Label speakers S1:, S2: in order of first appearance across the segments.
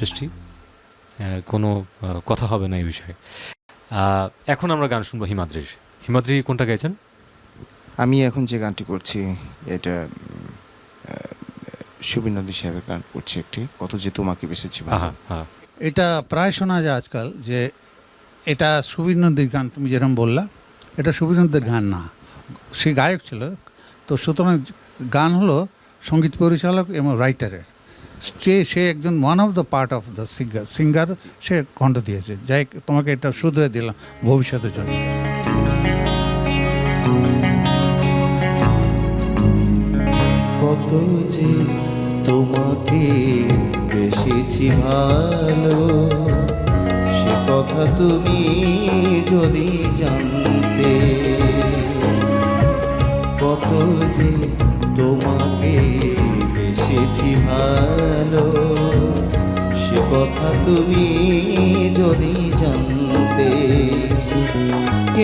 S1: সৃষ্টি। কোনো কথা হবে না এই বিষয়ে। এখন আমরা গান শুনব হিমাদ্রির। হিমাদ্রি কোনটা গাইছেন?
S2: আমি এখন যে গানটি করছি এটা সুবিন নদী সাহেবের গান করছি একটি। কত যে তোমাকে বেসেছি
S1: হ্যাঁ
S3: এটা প্রায় শোনা যায় আজকাল যে এটা সুবীর নদীর গান তুমি যেরকম বললা এটা সুবীর নদীর গান না। সে গায়ক ছিল। তো সুতরাং গান হলো সংগীত পরিচালক এবং রাইটারের সে সে একজন one of the part of the singer singer সে কণ্ঠ দিয়েছে। যাই তোমাকে এটা শুধরে দিলাম, ভবিষ্যতের জন্য।
S4: কত যে তোমাকে বেসেছি ভালো, সে কথা তুমি যদি জানতে, কত যে তোমাকে বেসেছি ভালো। সে কথা তুমি যদি জানতে,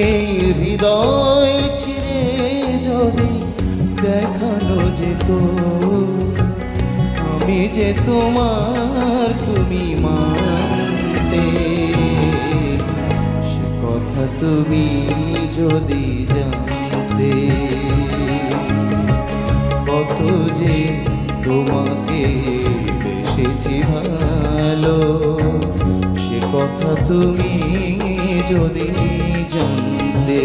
S4: এই হৃদয় চিরে যদি দেখানো যেত আমি যে তোমার তুমি মানতে। সে কথা তুমি যদি জানতে তোমাকে বেসেছি ভালো। সে কথা তুমি যদি জানতে।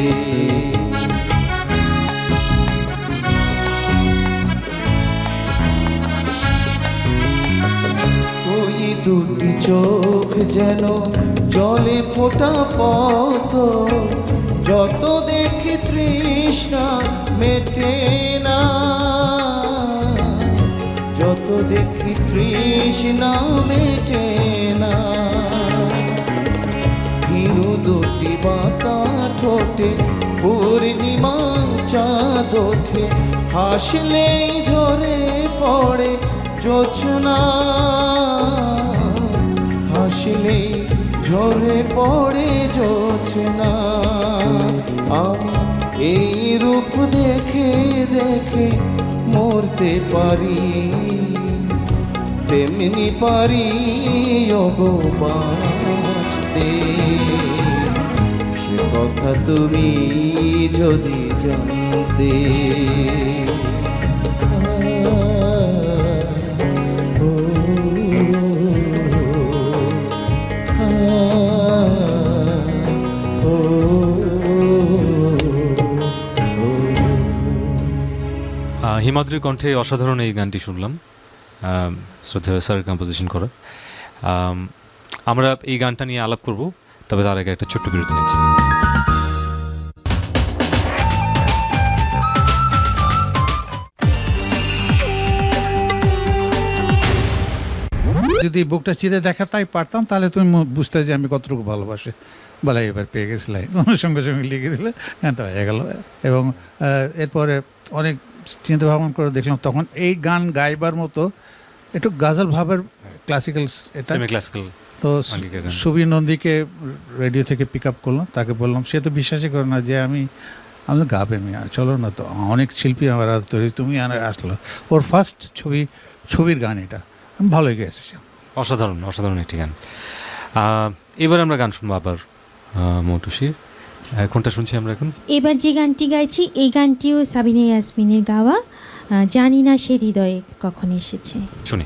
S4: ওই দুটি চোখ যেন জলে ফোটা পথ। যত দেখি তৃষ্ণা মেটে না। যত দেখি তৃষ্ণা মেটে না। হিরো দুটি বাঁকা ঠোঁটে, পূর্ণিমা চাঁদ ওঠে। হাসলেই ঝরে পড়ে জোছনা হাসলেই ঝরে পড়ে জোছনা আমি এই রূপ দেখে দেখে মরতে পারি। তেমনি পারি, ওগো বাঁচতে। সে কথা তুমি যদি জানতে।
S1: হিমাদ্রির কণ্ঠে অসাধারণ এই গানটি শুনলাম। শ্রদ্ধেয় স্যার কম্পোজিশন করা। আমরা এই গানটা নিয়ে আলাপ করব, তবে তার আগে একটা ছোট্ট বিরতি নিচ্ছি।
S3: যদি বুকটা চিরে দেখাতাই পারতাম, তাহলে তুমি বুঝতে যে আমি কতটুকু ভালোবাসি। বলে এবার পেয়ে গেছিলে সঙ্গে সঙ্গে লিখে দিলে, গানটা হয়ে গেল। এবং এরপরে অনেক চিন্তা ভাবনা করে দেখলাম তখন এই গান গাইবার মতো একটু গাজল ভাবের ক্লাসিক্যাল এটা।
S1: ক্লাসিক্যাল
S3: তো। সুবীর নন্দীকে রেডিও থেকে পিক আপ করলাম তাকে বললাম সে তো বিশ্বাসই করে না যে আমি আমি গাবে আমি চলো না তো অনেক শিল্পী আমার হাতে তৈরি তুমি আসলো। ওর ফার্স্ট ছবি ছবির গান এটা। আমি ভালোই গেয়েছে সে।
S1: অসাধারণ অসাধারণ একটি গান। এবার আমরা গান শুনব আবার মৌটুসির। কোনটা শুনছি আমরা এখন?
S5: এবার যে গানটি গাইছি এই গানটিও সাবিনা ইয়াসমিনের গাওয়া। জানি না সে হৃদয়ে কখন এসেছে।
S1: শুনি।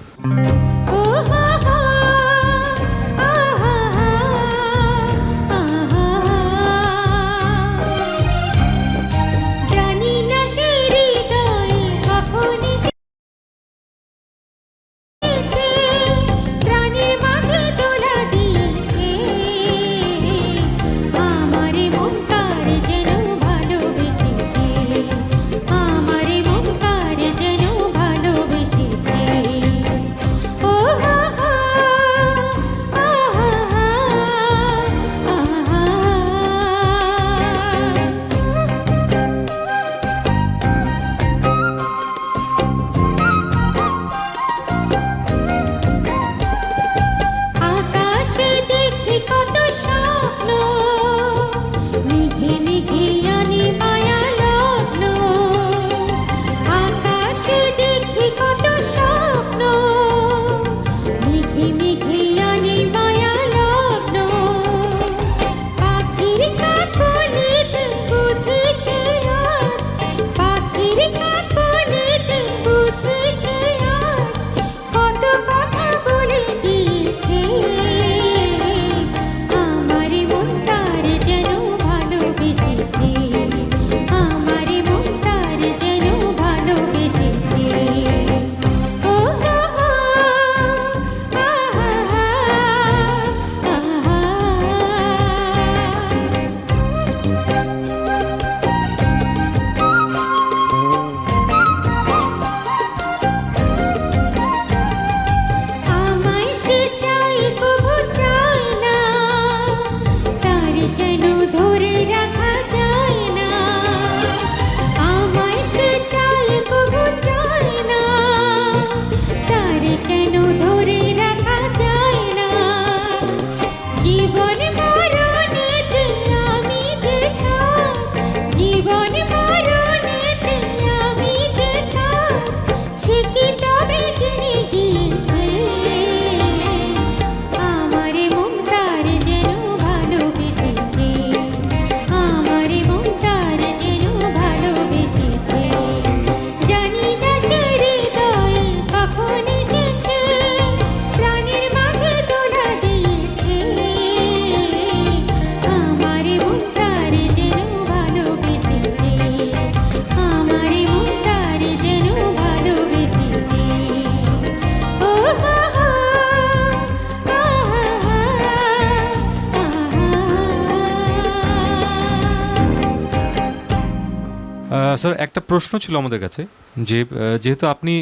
S1: স্যার, একটা প্রশ্ন ছিল আমাদের কাছে, যে যেহেতু আপনি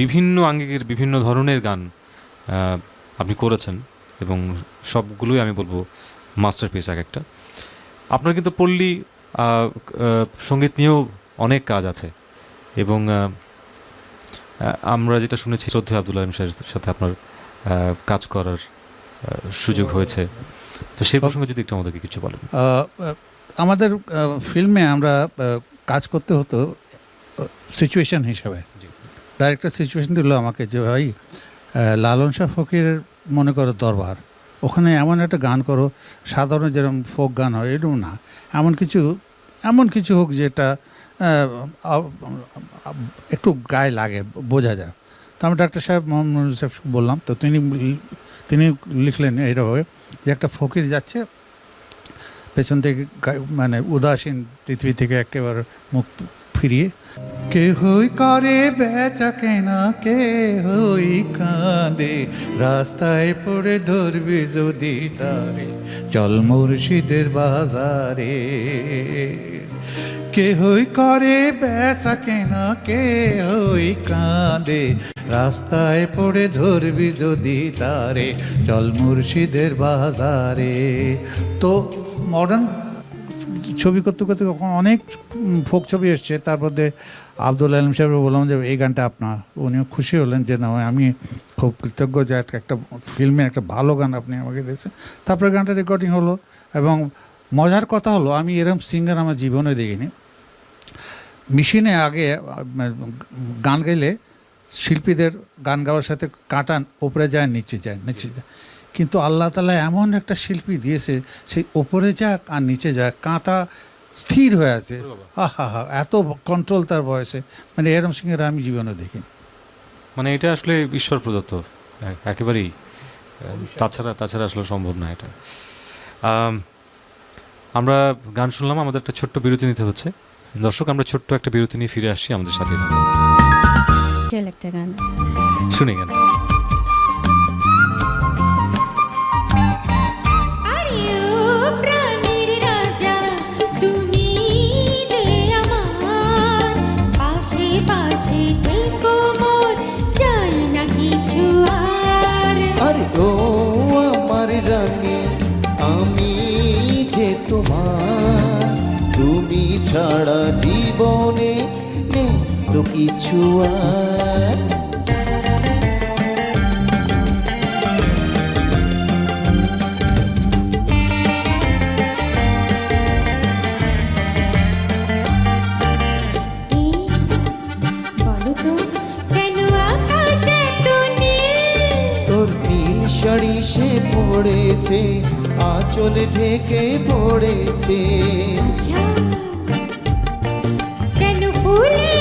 S1: বিভিন্ন আঙ্গিকের বিভিন্ন ধরনের গান আপনি করেছেন এবং সবগুলোই আমি বলব মাস্টারপিস এক একটা, আপনার কিন্তু পল্লী সংগীত নিয়েও অনেক কাজ আছে এবং আমরা যেটা শুনেছি শ্রদ্ধা আব্দুল্লাহ আলম সাহেবের সাথে আপনার কাজ করার সুযোগ হয়েছে। তো সেই প্রসঙ্গে যদি একটু আমাদেরকে কিছু বলেন।
S3: আমাদের ফিল্মে আমরা কাজ করতে হতো সিচুয়েশন হিসাবে। ডাইরেক্টর সিচুয়েশন দিল আমাকে যে ভাই লালন শাহ ফকির মনে করো দরবার ওখানে এমন একটা গান করো সাধারণ যেরকম ফোক গান হয় এরকম না। এমন কিছু এমন কিছু হোক যেটা একটু গায়ে লাগে বোঝা যায়। তো আমি ডাক্তার সাহেব মোহাম্মদ সাহেব বললাম তো তিনি তিনি লিখলেন এইভাবে যে একটা ফকির যাচ্ছে পেছন থেকে মানে উদাসীন পৃথিবী থেকে একেবারে মুখ ফিরিয়ে। কে হই করে বেচা কেনা কে হই কাঁদে। রাস্তায় পড়ে ধরবি যদি তারে, চল মুর্শিদের বাজারে। কে হই করে বেচা কেনা কে হই কাঁদে। রাস্তায় পড়ে ধরবি যদি তারে, চল মুর্শিদের বাজারে। তো মডার্ন ছবি করতে করতে কখন অনেক ফোক ছবি এসছে। তার মধ্যে আব্দুল আলম সাহেব বললাম যে, এই গানটা আপনার। উনিও খুশি হলেন যে, না, আমি খুব কৃতজ্ঞ যে, একটা- ফিল্মে একটা ভালো গান আপনি আমাকে দিয়েছেন। তারপরে গানটা রেকর্ডিং হলো এবং মজার কথা হলো, আমি এরম সিঙ্গার আমার জীবনে দেখিনি। মেশিনে আগে, গান গাইলে শিল্পীদের গান গাওয়ার সাথে কাঁটা ওপরে যায়, নিচে যায় নিচে যায়। কিন্তু আল্লাহ তালা এমন একটা শিল্পী দিয়েছে সেই ওপরে যাক আর নিচে যাক কাঁটা স্থির হয়ে আছে। আহা হা এত কন্ট্রোল তার বয়সে। মানে এরম সিংহের আমি জীবনে দেখিনি।
S1: মানে এটা আসলে ঈশ্বর প্রদত্ত একেবারেই। তাছাড়া তাছাড়া আসলে সম্ভব না এটা। আমরা গান শুনলাম আমাদের একটা ছোট্ট বিরতি নিতে হচ্ছে। দর্শক আমরা ছোট্ট একটা বিরতি নিয়ে ফিরে আসছি আমাদের সাথে।
S5: একটা গান।
S1: শুনি গান।
S6: ও আমার
S4: রানী আমি যে তোমার তুমি ছাড়া জীবনে নেই তো কিছু আর। আঁচল ঢেকে পড়েছে।
S6: কেন ফুলে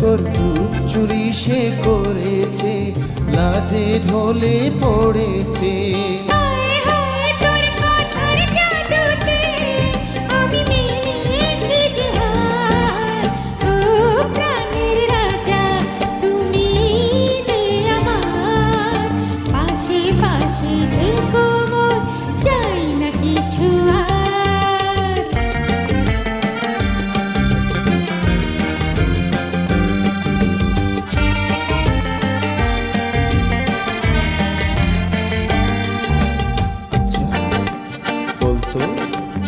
S4: তোর রূপ চুরি সে করেছে লাজে ঢলে পড়েছে।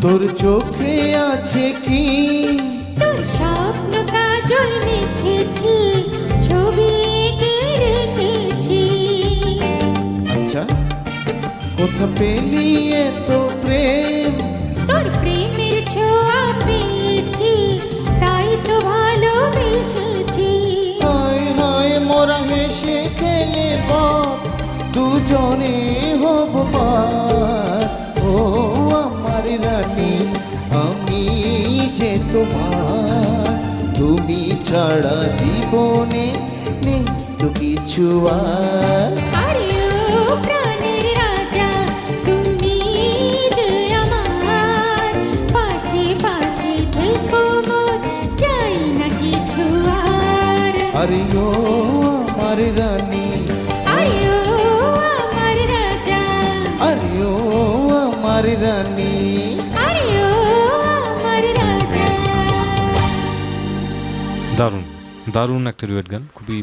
S6: তোর
S4: চোখে আছে কি?
S6: তোর স্বপ্ন কাজল মেখেছি ছবি রেখেছি।
S4: আচ্ছা কোথা পেলি এত প্রেম?
S6: তোর প্রেমের ছোঁয়া পেয়েছি তাই তো ভালোবেসেছি।
S4: হায় হায় মোরা হেসে খেলে বাপ দুজনে হব পার তোমার। তুমি ছাড়া জীবনে নেই তো কিছু আর।
S1: দারুণ একটা ডুয়েট গান খুবই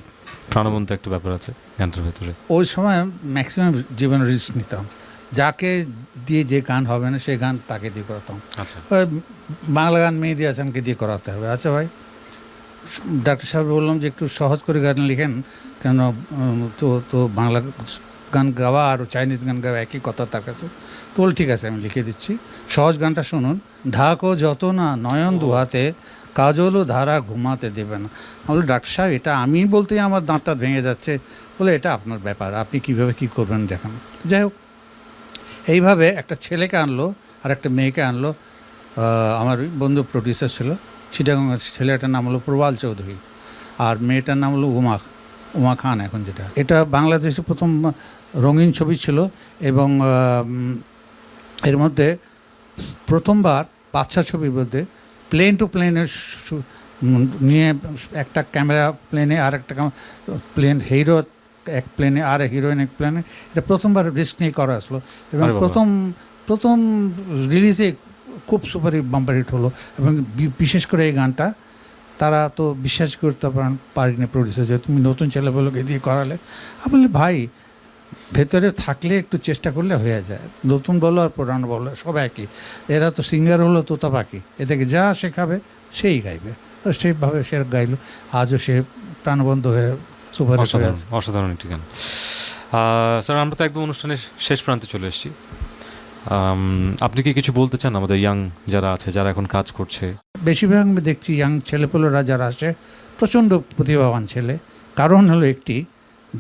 S1: প্রাণবন্ত একটা ব্যাপার আছে গানটার ভেতরে।
S3: ওই সময় ম্যাক্সিমাম জীবনে রিস্ক নিতাম। যাকে দিয়ে যে গান হবে না সেই গান তাকে দিয়ে করাতাম।
S1: আচ্ছা।
S3: ওই বাংলা গান মেয়ে মেহেদি হাসানকে দিয়ে করাতে হবে। আচ্ছা ভাই ডাক্তার সাহেব বললাম যে একটু সহজ করে গান লিখেন কেন তো তো বাংলা গান গাওয়া আর চাইনিজ গান গাওয়া একই কথা তার কাছে। তো বল ঠিক আছে আমি লিখে দিচ্ছি। সহজ গানটা শুনুন। ঢাকো যত না নয়ন দুহাতে কাজলও ধারা ঘুমাতে দেবে না। আমি ডাক্তার সাহেব, এটা আমি বলতেই আমার দাঁতটা ভেঙে যাচ্ছে। বলে, এটা আপনার ব্যাপার। আপনি কীভাবে কী করবেন দেখান। যাই হোক, এইভাবে একটা ছেলেকে আনলো আর একটা মেয়েকে আনলো। আমার বন্ধু প্রডিউসার ছিল চিটাগাঙের ছেলেটার নাম হলো প্রবাল চৌধুরী, আর মেয়েটার নাম হলো উমা উমা খান এখন যেটা। এটা বাংলাদেশে প্রথম রঙিন ছবি ছিল এবং এর মধ্যে প্রথমবার বাচ্চা ছবির মধ্যে প্লেন টু প্লেনের নিয়ে একটা ক্যামেরা প্লেনে আর একটা প্লেন হিরো এক প্লেনে আর হিরোইন এক প্লেনে এটা প্রথমবার রিস্ক নিয়ে করা আসলো। এবং প্রথম প্রথম রিলিজে খুব সুপার বাম্পার হিট হলো। এবং বিশেষ করে এই গানটা তারা তো বিশ্বাস করতে পারেন পারিনি প্রডিউসার যে তুমি নতুন ছেলেগুলোকে দিয়ে করালে। আমি ভাই ভেতরে থাকলে একটু চেষ্টা করলে হয়ে যায়। নতুন বলো আর পুরানো বলো সব একই। এরা তো সিঙ্গার হলো তোতা পাখি। এদেরকে যা শেখাবে সেই গাইবে। তো সেইভাবে সে গাইলো। আজও সে প্রাণবন্ধ হয়ে সুপার
S1: অসাধারণ একটি গান। স্যার আমরা তো একদম অনুষ্ঠানের শেষ প্রান্তে চলে এসেছি। আপনি কি কিছু বলতে চান? আমাদের ইয়াং যারা আছে যারা এখন কাজ করছে।
S3: বেশিরভাগ আমি দেখছি ইয়াং ছেলেপুলেরা যারা আসে প্রচণ্ড প্রতিভাবান ছেলে। কারণ হলো একটি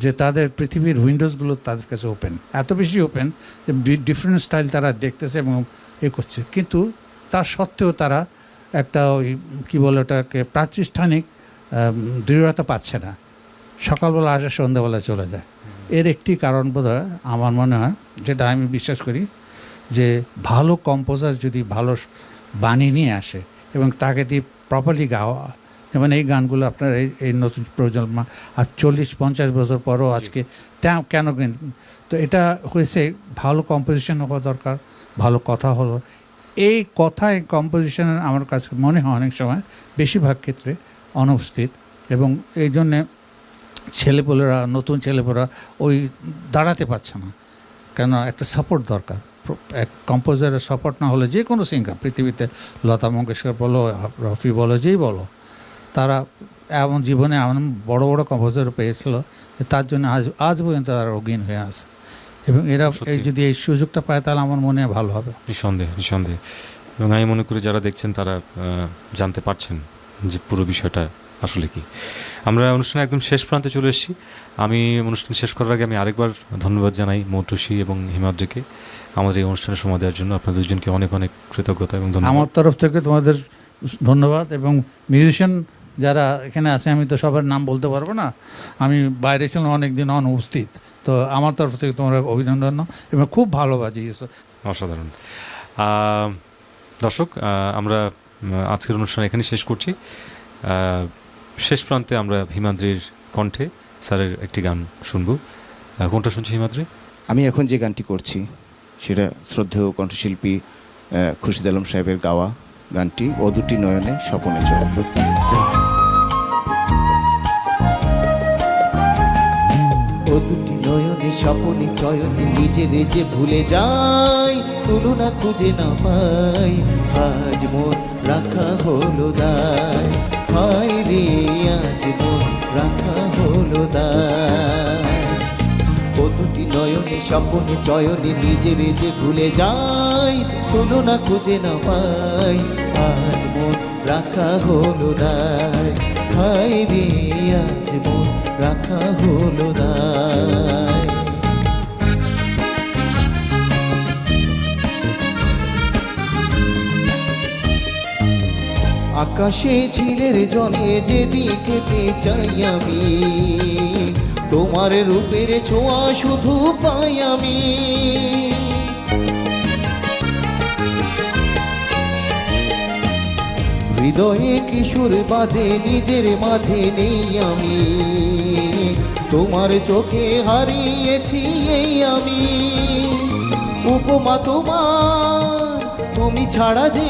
S3: যে তাদের পৃথিবীর উইন্ডোজগুলো তাদের কাছে ওপেন এত বেশি ওপেন যে ডিফারেন্ট স্টাইল তারা দেখতেছে এবং এ করছে। কিন্তু তার সত্ত্বেও তারা একটা ওই, কী বলে ওটাকে, প্রাতিষ্ঠানিক দৃঢ়তা পাচ্ছে না। সকালবেলা আসে সন্ধ্যাবেলা চলে যায়। এর একটি কারণ বোধ আমার মনে হয়, যেটা আমি বিশ্বাস করি, যে ভালো কম্পোজার যদি ভালো বাণী নিয়ে আসে এবং তাকে দিয়ে প্রপারলি গাওয়া যেমন এই গানগুলো আপনার এই এই নতুন প্রজন্ম আর চল্লিশ পঞ্চাশ বছর পরও আজকে তা- কেন গান- তো এটা হয়েছে ভালো কম্পোজিশন হওয়া দরকার ভালো কথা হলো। এই কথায় কম্পোজিশনের আমার কাছে মনে হয় অনেক সময় বেশিরভাগ ক্ষেত্রে অনুপস্থিত এবং এই জন্যে ছেলেপুলেরা নতুন ছেলেপুলেরা ওই দাঁড়াতে পারছে না। কেন একটা সাপোর্ট দরকার। এক কম্পোজারের সাপোর্ট না হলে যে কোনো সিঙ্গার পৃথিবীতে লতা মঙ্গেশকর বলো রফি বলো যেই বলো তারা এমন জীবনে এমন বড় বড় কম্পোজার পেয়েছিল যে তার জন্য আজ আজ পর্যন্ত তারা রোগীন হয়ে আছে। এবং এরা এই যদি এই সুযোগটা পায় তাহলে আমার মনে হয় ভালো হবে।
S1: নিঃসন্দেহে নিঃসন্দেহে। এবং আমি মনে করি যারা দেখছেন তারা জানতে পারছেন যে পুরো বিষয়টা আসলে কি। আমরা অনুষ্ঠানে একদম শেষ প্রান্তে চলে এসেছি। আমি অনুষ্ঠান শেষ করার আগে আমি আরেকবার ধন্যবাদ জানাই মৌটুসি এবং হিমাদ্রিকে আমাদের এই অনুষ্ঠানে সময় দেওয়ার জন্য। আপনাদের দুজনকে অনেক অনেক কৃতজ্ঞতা এবং ধন্যবাদ।
S3: আমার তরফ থেকে তোমাদের ধন্যবাদ এবং মিউজিশিয়ান যারা এখানে আছে আমি তো সবার নাম বলতে পারব না। আমি বাইরে ছিলাম অনেক দিন অনুপস্থিত। তো আমার তরফ থেকে তোমরা অভিনন্দন নাও এবং খুব ভালো বাজিয়েছো।
S1: অসাধারণ। দর্শক আমরা আজকের অনুষ্ঠান এখানে শেষ করছি। শেষ প্রান্তে আমরা হিমাদ্রির কণ্ঠে স্যারের একটি গান শুনব। কোনটা শুনছি হিমাদ্রি?
S2: আমি এখন যে গানটি করছি সেটা শ্রদ্ধেয় কণ্ঠশিল্পী আহ, খুরশিদ আলম সাহেবের গাওয়া গানটি ও দুটি নয়নে স্বপনে চল
S4: ও দুটি নয়নে, স্বপনে, চয়নে নিজেরে যে ভুলে যাই, তুলনা খুঁজে না পাই, আজ মন রাখা হলো দায় হায় রে, আজ মন রাখা হলো দায় ও দুটি নয়নে, স্বপনে, চয়নে নিজেরে যে ভুলে যাই, তুলনা খুঁজে না পাই, আজ মন রাখা হলো দায়। রে আজ মন, রাখা হলো দায়। আকাশে ঝিলের জলে যেদিকেতে চাই আমি, তোমার রূপের ছোঁয়া শুধু পাই আমি। হৃদয়ে কিশোর বাজে, নিজের মাঝে নেই আমি। তোমার চোখে হারিয়েছি এই আমি। উপমা তোমার, তুমি ছাড়া যে।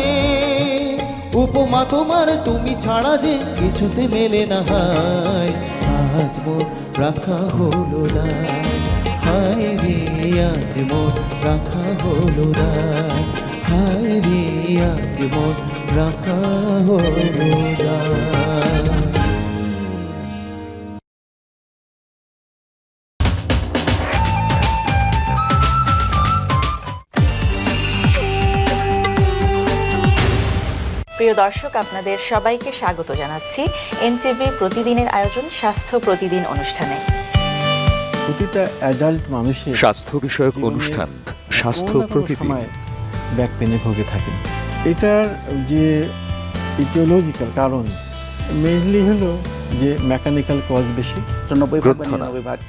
S4: উপমা তোমার, তুমি ছাড়া যে, কিছুতে মেলে না হায়। আজ মোর রাখা হলো না হায় রে, আজ মোর রাখা হলো দায় রে আজ মোর রাখা হলো
S7: প্রিয় দর্শক আপনাদের সবাইকে স্বাগত জানাচ্ছি এনটিভি প্রতিদিনের আয়োজন স্বাস্থ্য প্রতিদিন অনুষ্ঠানে।
S8: প্রতিটা অ্যাডাল্ট মানুষের
S9: স্বাস্থ্য বিষয়ক অনুষ্ঠান স্বাস্থ্য প্রতিদিন।
S8: সময় ব্যাক পেনে ভুগে থাকেন। এটার যে ইটিওলজিক্যাল কারণ মেইনলি হলো যে মেকানিক্যাল কজ বেশি।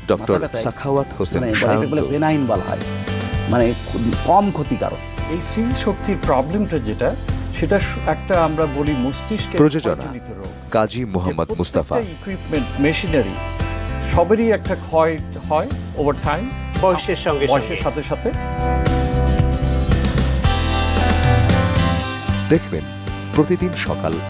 S9: ডক্টর সাখাওয়াত হোসেন
S10: মানে বলে বেনাইন বলা হয়। মানে কম ক্ষতিকারক।
S11: এই স্মৃতি শক্তির প্রবলেমটা যেটা সেটা একটা আমরা বলি মস্তিষ্কের
S9: প্রযোজনা, কাজী মোহাম্মদ মুস্তাফা।
S11: ইকুইপমেন্ট মেশিনারি সবেরই একটা ক্ষয় হয় ওভার টাইম
S10: বয়সের সঙ্গে।
S11: বয়সের সাথে সাথে।
S9: দেখবেন প্রতিদিন সকাল